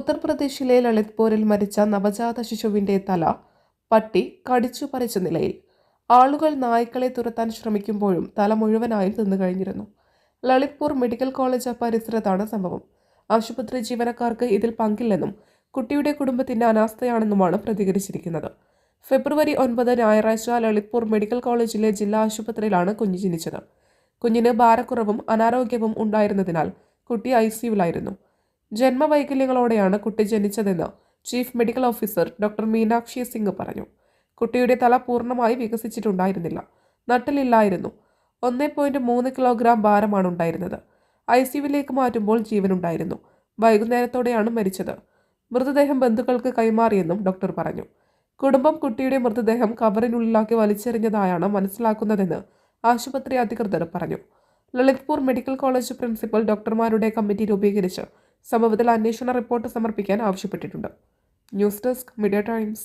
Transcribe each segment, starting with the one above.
ഉത്തർപ്രദേശിലെ ലളിത്പൂരിൽ മരിച്ച നവജാത ശിശുവിന്റെ തല പട്ടി കടിച്ചു പറിച്ച നിലയിൽ ആളുകൾ നായ്ക്കളെ തുരത്താൻ ശ്രമിക്കുമ്പോഴും തല മുഴുവനായും തിന്നു കഴിഞ്ഞിരുന്നു. ലളിത്പൂർ മെഡിക്കൽ കോളേജ് പരിസരത്താണ് സംഭവം. ആശുപത്രി ജീവനക്കാർക്ക് ഇതിൽ പങ്കില്ലെന്നും കുട്ടിയുടെ കുടുംബത്തിന്റെ അനാസ്ഥയാണെന്നുമാണ് പ്രതികരിച്ചിരിക്കുന്നത്. ഫെബ്രുവരി ഒൻപത് ഞായറാഴ്ച ലളിത്പൂർ മെഡിക്കൽ കോളേജിലെ ജില്ലാ ആശുപത്രിയിലാണ് കുഞ്ഞ് ജനിച്ചത്. കുഞ്ഞിന് ഭാരക്കുറവും അനാരോഗ്യവും ഉണ്ടായിരുന്നതിനാൽ കുട്ടി ഐ സിയുലായിരുന്നു ജന്മവൈകല്യങ്ങളോടെയാണ് കുട്ടി ജനിച്ചതെന്ന് chief medical officer doctor Meenakshi Singh പറഞ്ഞു. കുട്ടിയുടെ തല പൂർണമായി വികസിച്ചിട്ടുണ്ടായിരുന്നില്ല. നട്ടിലില്ലായിരുന്നു. ഒന്നേ പോയിന്റ് മൂന്ന് കിലോഗ്രാം ഭാരമാണ് ഉണ്ടായിരുന്നത്. ഐ സിയുവിലേക്ക് മാറ്റുമ്പോൾ ജീവനുണ്ടായിരുന്നു. വൈകുന്നേരത്തോടെയാണ് മരിച്ചത്. മൃതദേഹം ബന്ധുക്കൾക്ക് കൈമാറിയെന്നും ഡോക്ടർ പറഞ്ഞു. കുടുംബം കുട്ടിയുടെ മൃതദേഹം കവറിനുള്ളിലാക്കി വലിച്ചെറിഞ്ഞതായാണ് മനസ്സിലാക്കുന്നതെന്ന് ആശുപത്രി അധികൃതർ പറഞ്ഞു. ലളിത്പൂർ മെഡിക്കൽ കോളേജ് പ്രിൻസിപ്പൽ ഡോക്ടർമാരുടെ കമ്മിറ്റി രൂപീകരിച്ച് സംഭവത്തിൽ അന്വേഷണ റിപ്പോർട്ട് സമർപ്പിക്കാൻ ആവശ്യപ്പെട്ടിട്ടുണ്ട്. News desk media Times.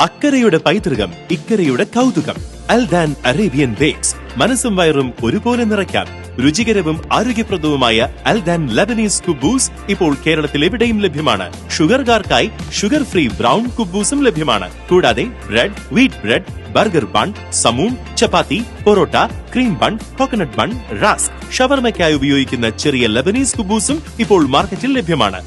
അക്കരയുടെ പൈതൃകം ഇക്കരയുടെ കൗതുകം അൽദാൻ അറേബ്യൻ ബേക്സ് മനസ്സും വയറും ഒരുപോലെ നിറയ്ക്കാം. രുചികരവും ആരോഗ്യപ്രദവുമായ അൽദാൻ ലബനീസ് കുബൂസ് ഇപ്പോൾ കേരളത്തിൽ എവിടെയും ലഭ്യമാണ്. ഷുഗർകാർക്കായി ഷുഗർ ഫ്രീ ബ്രൗൺ കുബൂസും ലഭ്യമാണ്. കൂടാതെ bread wheat bread burger bun സമൂൺ chapati parotta cream bun coconut bun rusk. ഷവർമയ്ക്കായി ഉപയോഗിക്കുന്ന ചെറിയ ലബനീസ് കുബൂസും ഇപ്പോൾ മാർക്കറ്റിൽ ലഭ്യമാണ്.